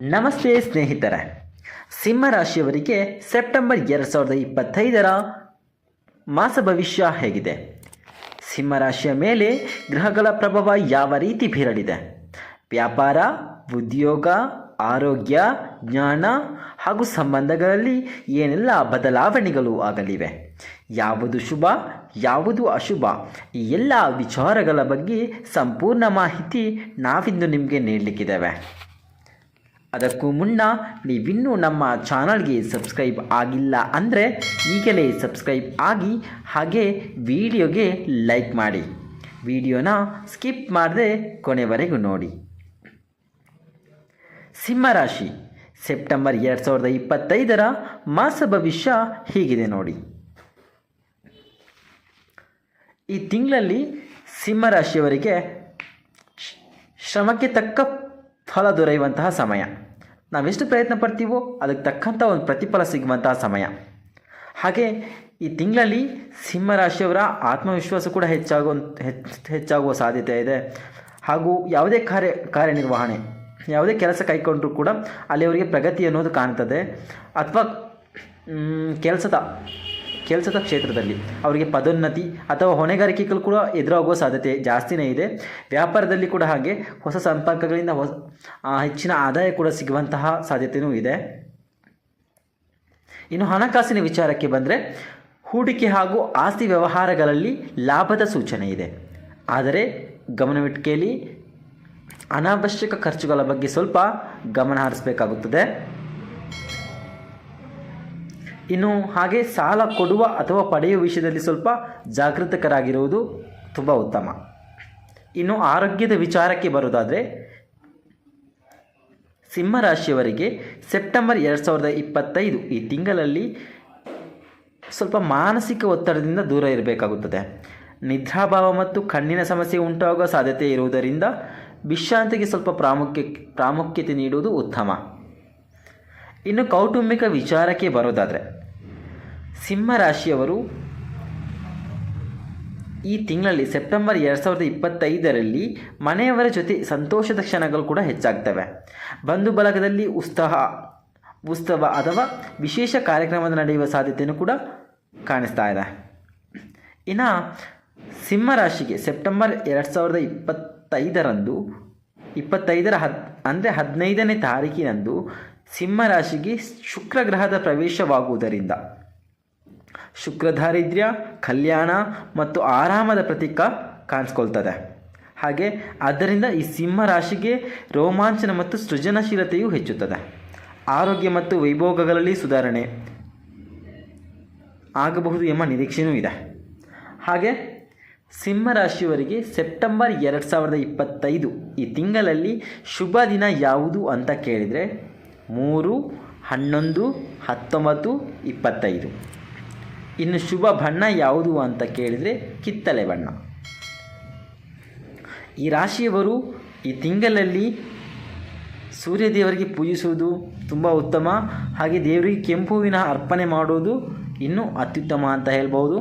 ನಮಸ್ತೆ ಸ್ನೇಹಿತರೆ. ಸಿಂಹ ರಾಶಿಯವರಿಗೆ ಸೆಪ್ಟೆಂಬರ್ ಎರಡು ಸಾವಿರದ ಇಪ್ಪತ್ತೈದರ ಮಾಸ ಭವಿಷ್ಯ ಹೇಗಿದೆ? ಸಿಂಹ ರಾಶಿಯ ಮೇಲೆ ಗ್ರಹಗಳ ಪ್ರಭಾವ ಯಾವ ರೀತಿ ಬೀರಲಿದೆ? ವ್ಯಾಪಾರ, ಉದ್ಯೋಗ, ಆರೋಗ್ಯ, ಜ್ಞಾನ ಹಾಗೂ ಸಂಬಂಧಗಳಲ್ಲಿ ಏನೆಲ್ಲ ಬದಲಾವಣೆಗಳು ಆಗಲಿವೆ? ಯಾವುದು ಶುಭ, ಯಾವುದು ಅಶುಭ? ಈ ಎಲ್ಲ ವಿಚಾರಗಳ ಬಗ್ಗೆ ಸಂಪೂರ್ಣ ಮಾಹಿತಿ ನಾವಿಂದು ನಿಮಗೆ ನೀಡಲಿಕ್ಕಿದ್ದೇವೆ. ಅದಕ್ಕೂ ಮುನ್ನ ನೀವಿನ್ನೂ ನಮ್ಮ ಚಾನಲ್ಗೆ ಸಬ್ಸ್ಕ್ರೈಬ್ ಆಗಿಲ್ಲ ಅಂದರೆ ಈಗಲೇ ಸಬ್ಸ್ಕ್ರೈಬ್ ಆಗಿ ಹಾಗೆ ವಿಡಿಯೋಗೆ ಲೈಕ್ ಮಾಡಿ. ವಿಡಿಯೋನ ಸ್ಕಿಪ್ ಮಾಡದೆ ಕೊನೆವರೆಗೂ ನೋಡಿ. ಸಿಂಹರಾಶಿ, ಸೆಪ್ಟೆಂಬರ್ ಎರಡು ಸಾವಿರದ ಇಪ್ಪತ್ತೈದರ ಮಾಸ ಭವಿಷ್ಯ ಹೀಗಿದೆ ನೋಡಿ. ಈ ತಿಂಗಳಲ್ಲಿ ಸಿಂಹರಾಶಿಯವರಿಗೆ ಶ್ರಮಕ್ಕೆ ತಕ್ಕ ಫಲ ದೊರೆಯುವಂತಹ ಸಮಯ. ನಾವೆಷ್ಟು ಪ್ರಯತ್ನ ಪಡ್ತೀವೋ ಅದಕ್ಕೆ ತಕ್ಕಂಥ ಒಂದು ಪ್ರತಿಫಲ ಸಿಗುವಂತಹ ಸಮಯ. ಹಾಗೆ ಈ ತಿಂಗಳಲ್ಲಿ ಸಿಂಹರಾಶಿಯವರ ಆತ್ಮವಿಶ್ವಾಸ ಕೂಡ ಹೆಚ್ಚಾಗುವ ಹೆಚ್ಚ್- ಹೆಚ್ಚಾಗುವ ಸಾಧ್ಯತೆ ಇದೆ. ಹಾಗೂ ಯಾವುದೇ ಕಾರ್ಯ, ಕಾರ್ಯನಿರ್ವಹಣೆ, ಯಾವುದೇ ಕೆಲಸ ಕೈಕೊಂಡರೂ ಕೂಡ ಅಲ್ಲಿ ಅವರಿಗೆ ಪ್ರಗತಿ ಅನ್ನೋದು ಕಾಣ್ತದೆ. ಅಥವಾ ಕೆಲಸದ ಕೆಲಸದ ಕ್ಷೇತ್ರದಲ್ಲಿ ಅವರಿಗೆ ಪದೋನ್ನತಿ ಅಥವಾ ಹೊಣೆಗಾರಿಕೆಗಳು ಕೂಡ ಎದುರಾಗುವ ಸಾಧ್ಯತೆ ಜಾಸ್ತಿನೇ ಇದೆ. ವ್ಯಾಪಾರದಲ್ಲಿ ಕೂಡ ಹಾಗೆ ಹೊಸ ಸಂಪರ್ಕಗಳಿಂದ ಹೊಸ ಹೆಚ್ಚಿನ ಆದಾಯ ಕೂಡ ಸಿಗುವಂತಹ ಸಾಧ್ಯತೆಯೂ ಇದೆ. ಇನ್ನು ಹಣಕಾಸಿನ ವಿಚಾರಕ್ಕೆ ಬಂದರೆ ಹೂಡಿಕೆ ಹಾಗೂ ಆಸ್ತಿ ವ್ಯವಹಾರಗಳಲ್ಲಿ ಲಾಭದ ಸೂಚನೆ ಇದೆ. ಆದರೆ ಗಮನವಿಟ್ಟಿಗೆಯಲ್ಲಿ ಅನಾವಶ್ಯಕ ಖರ್ಚುಗಳ ಬಗ್ಗೆ ಸ್ವಲ್ಪ ಗಮನ ಹರಿಸಬೇಕಾಗುತ್ತದೆ. ಇನ್ನು ಹಾಗೆ ಸಾಲ ಕೊಡುವ ಅಥವಾ ಪಡೆಯುವ ವಿಷಯದಲ್ಲಿ ಸ್ವಲ್ಪ ಜಾಗೃತಕರಾಗಿರುವುದು ತುಂಬ ಉತ್ತಮ. ಇನ್ನು ಆರೋಗ್ಯದ ವಿಚಾರಕ್ಕೆ ಬರೋದಾದರೆ ಸಿಂಹರಾಶಿಯವರಿಗೆ ಸೆಪ್ಟೆಂಬರ್ ಎರಡು ಸಾವಿರದ ಇಪ್ಪತ್ತೈದು ಈ ತಿಂಗಳಲ್ಲಿ ಸ್ವಲ್ಪ ಮಾನಸಿಕ ಒತ್ತಡದಿಂದ ದೂರ ಇರಬೇಕಾಗುತ್ತದೆ. ನಿದ್ರಾಭಾವ ಮತ್ತು ಕಣ್ಣಿನ ಸಮಸ್ಯೆ ಉಂಟಾಗುವ ಸಾಧ್ಯತೆ ಇರುವುದರಿಂದ ವಿಶ್ರಾಂತಿಗೆ ಸ್ವಲ್ಪ ಪ್ರಾಮುಖ್ಯ, ಪ್ರಾಮುಖ್ಯತೆ ನೀಡುವುದು ಉತ್ತಮ. ಇನ್ನು ಕೌಟುಂಬಿಕ ವಿಚಾರಕ್ಕೆ ಬರೋದಾದರೆ ಸಿಂಹರಾಶಿಯವರು ಈ ತಿಂಗಳಲ್ಲಿ ಸೆಪ್ಟೆಂಬರ್ ಎರಡು ಸಾವಿರದ ಇಪ್ಪತ್ತೈದರಲ್ಲಿ ಮನೆಯವರ ಜೊತೆ ಸಂತೋಷದ ಕ್ಷಣಗಳು ಕೂಡ ಹೆಚ್ಚಾಗ್ತವೆ. ಬಂಧು ಬಳಗದಲ್ಲಿ ಉತ್ಸಾಹ, ಉತ್ಸವ ಅಥವಾ ವಿಶೇಷ ಕಾರ್ಯಕ್ರಮದ ನಡೆಯುವ ಸಾಧ್ಯತೆಯನ್ನು ಕೂಡ ಕಾಣಿಸ್ತಾ ಇದೆ. ಇನ್ನು ಸಿಂಹರಾಶಿಗೆ ಸೆಪ್ಟೆಂಬರ್ ಎರಡು ಸಾವಿರದ ಇಪ್ಪತ್ತೈದರಂದು, ಇಪ್ಪತ್ತೈದರ ಹದ್, ಅಂದರೆ ಹದಿನೈದನೇ ತಾರೀಕಿನಂದು ಸಿಂಹರಾಶಿಗೆ ಶುಕ್ರ ಗ್ರಹದ ಪ್ರವೇಶವಾಗುವುದರಿಂದ ಶುಕ್ರ ದಾರಿದ್ರ್ಯ ಕಲ್ಯಾಣ ಮತ್ತು ಆರಾಮದ ಪ್ರತೀಕ ಕಾಣಿಸ್ಕೊಳ್ತದೆ. ಹಾಗೆ ಆದ್ದರಿಂದ ಈ ಸಿಂಹ ರಾಶಿಗೆ ರೋಮಾಂಚನ ಮತ್ತು ಸೃಜನಶೀಲತೆಯು ಹೆಚ್ಚುತ್ತದೆ. ಆರೋಗ್ಯ ಮತ್ತು ವೈಭೋಗಗಳಲ್ಲಿ ಸುಧಾರಣೆ ಆಗಬಹುದು ಎಂಬ ನಿರೀಕ್ಷೆಯೂ ಇದೆ. ಹಾಗೆ ಸಿಂಹರಾಶಿಯವರಿಗೆ ಸೆಪ್ಟೆಂಬರ್ ಎರಡು ಸಾವಿರದ ಇಪ್ಪತ್ತೈದು ಈ ತಿಂಗಳಲ್ಲಿ ಶುಭ ದಿನ ಯಾವುದು ಅಂತ ಕೇಳಿದರೆ ಮೂರು, ಹನ್ನೊಂದು, ಹತ್ತೊಂಬತ್ತು, ಇಪ್ಪತ್ತೈದು. ಇನ್ನು ಶುಭ ಬಣ್ಣ ಯಾವುದು ಅಂತ ಕೇಳಿದರೆ ಕಿತ್ತಳೆ ಬಣ್ಣ. ಈ ರಾಶಿಯವರು ಈ ತಿಂಗಳಲ್ಲಿ ಸೂರ್ಯ ದೇವರಿಗೆ ಪೂಜಿಸುವುದು ತುಂಬ ಉತ್ತಮ. ಹಾಗೆ ದೇವರಿಗೆ ಕೆಂಪುವಿನ ಅರ್ಪಣೆ ಮಾಡುವುದು ಇನ್ನೂ ಅತ್ಯುತ್ತಮ ಅಂತ ಹೇಳ್ಬೋದು